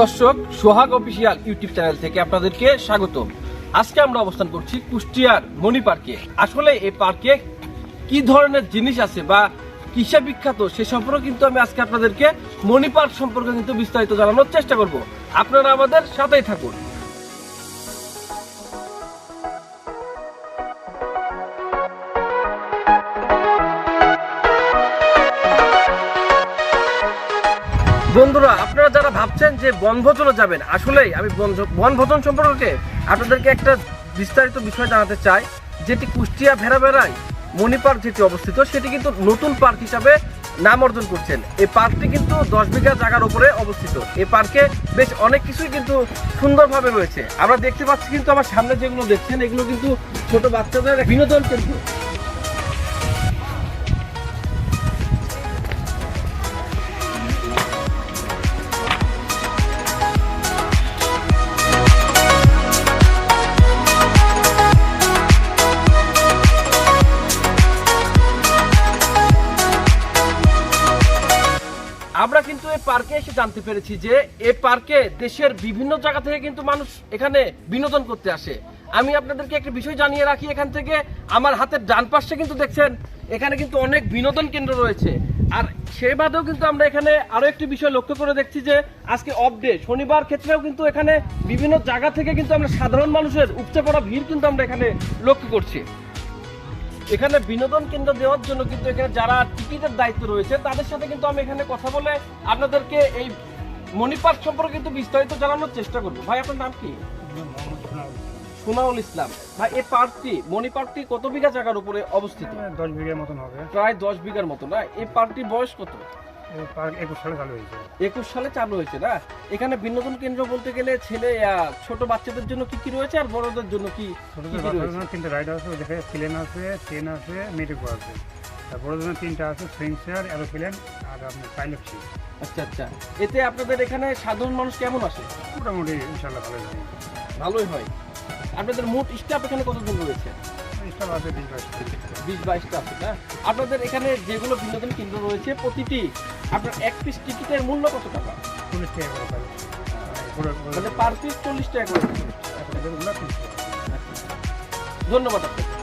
দর্শক, সোহাগ official YouTube channel থেকে আপনাদেরকে স্বাগত আজকে আমরা অবস্থান করছি কুষ্টিয়ার মণি পার্কে। আসলে এই পার্কে কি ধরনের জিনিস আছে বা কিসে বিখ্যাত সে সম্পর্কে কিন্তু আমি আজকে আপনাদেরকে মণি পার্ক সম্পর্কে কিন্তু বিস্তারিত জানানোর চেষ্টা করব। আপনারা আমাদের সাথেই থাকুন। বন্ধুরা, আপনারা যারা ভাবছেন যে বনভোজনে যাবেন, আসলেই আমি বনভোজন সম্পর্কে আপনাদেরকে একটা বিস্তারিত বিষয় জানাতে চাই, যেটি কুষ্টিয়া ভেড়া ভেড়াবেড়ায় মণি পার্ক যেটি অবস্থিত, সেটি কিন্তু নতুন পার্ক হিসাবে নাম অর্জন করছেন। এই পার্কটি কিন্তু দশ বিঘা জায়গার উপরে অবস্থিত। এই পার্কে বেশ অনেক কিছুই কিন্তু সুন্দরভাবে রয়েছে। আমরা দেখতে পাচ্ছি কিন্তু আমার সামনে যেগুলো দেখছেন, এগুলো কিন্তু ছোট বাচ্চাদের বিনোদন কেন্দ্র। আমরা কিন্তু এই পার্কে এসে জানতে পেরেছি যে এই পার্কে দেশের বিভিন্ন জায়গা থেকে কিন্তু মানুষ এখানে বিনোদন করতে আসে। আমি আপনাদেরকে একটা বিষয় জানিয়ে রাখি এখান থেকে। আমার হাতের ডান পাশে কিন্তু দেখছেন, এখানে কিন্তু অনেক বিনোদন কেন্দ্র রয়েছে। আর সে বাদেও কিন্তু আমরা এখানে আরও একটি বিষয় লক্ষ্য করে দেখছি যে, আজকে অফ ডে শনিবার ক্ষেত্রেও কিন্তু এখানে বিভিন্ন জায়গা থেকে কিন্তু আমরা সাধারণ মানুষের উপচে পড়া ভিড় কিন্তু আমরা এখানে লক্ষ্য করছি। এখানে বিনোদন কেন্দ্র দেওয়ার জন্য কিন্তু এখানে যারা টিকিটের দায়িত্ব রয়েছে তাদের সাথে কিন্তু আমি এখানে কথা বলে আপনাদেরকে এই মণি পার্ক সম্পর্কে কিন্তু বিস্তারিত জানানোর চেষ্টা করব। ভাই আপনার নাম কি? সোনাউল ইসলাম। ভাই এই পার্কটি মণি পার্কটি কত বিঘা জায়গার উপরে অবস্থিত? দশ বিঘার মতন হবে। প্রায় দশ বিঘার মতো না? এই পার্কটির বয়স কত? পার্ক একুশ সালে চালু হয়েছে। একুশ সালে চালু হয়েছে না? এখানে বিনোদন কেন্দ্র বলতে গেলে ছেলে ছোট বাচ্চাদের জন্য কি কি রয়েছে আর বড়দের জন্য কি ছোটদের বাচ্চাদের জন্য তিনটে রাইড আছে দেখে প্লেন আছে ট্রেন আছে মেডিকো আছে। আর বড়দের জন্য তিনটা আছে সুইং চেয়ার এরোপ্লেন আর আপনার পাইলট সিট আচ্ছা আচ্ছা। এতে আপনাদের এখানে সাধারণ মানুষ কেমন আসে? মোটামুটি ইনশাল্লাহ ভালো লাগে ভালোই হয়। আপনাদের মোট স্টাফ এখানে কতজন রয়েছে? স্টাফ আছে বিশ বাইশ বিশ বাইশটা আছে না? আপনাদের এখানে যেগুলো বিনোদন কেন্দ্র রয়েছে প্রতিটি আপনার এক পিস টিকিটের মূল্য কত টাকা? চল্লিশ টাকা করে মানে পার পিস চল্লিশ টাকা করে। ধন্যবাদ আপনাকে।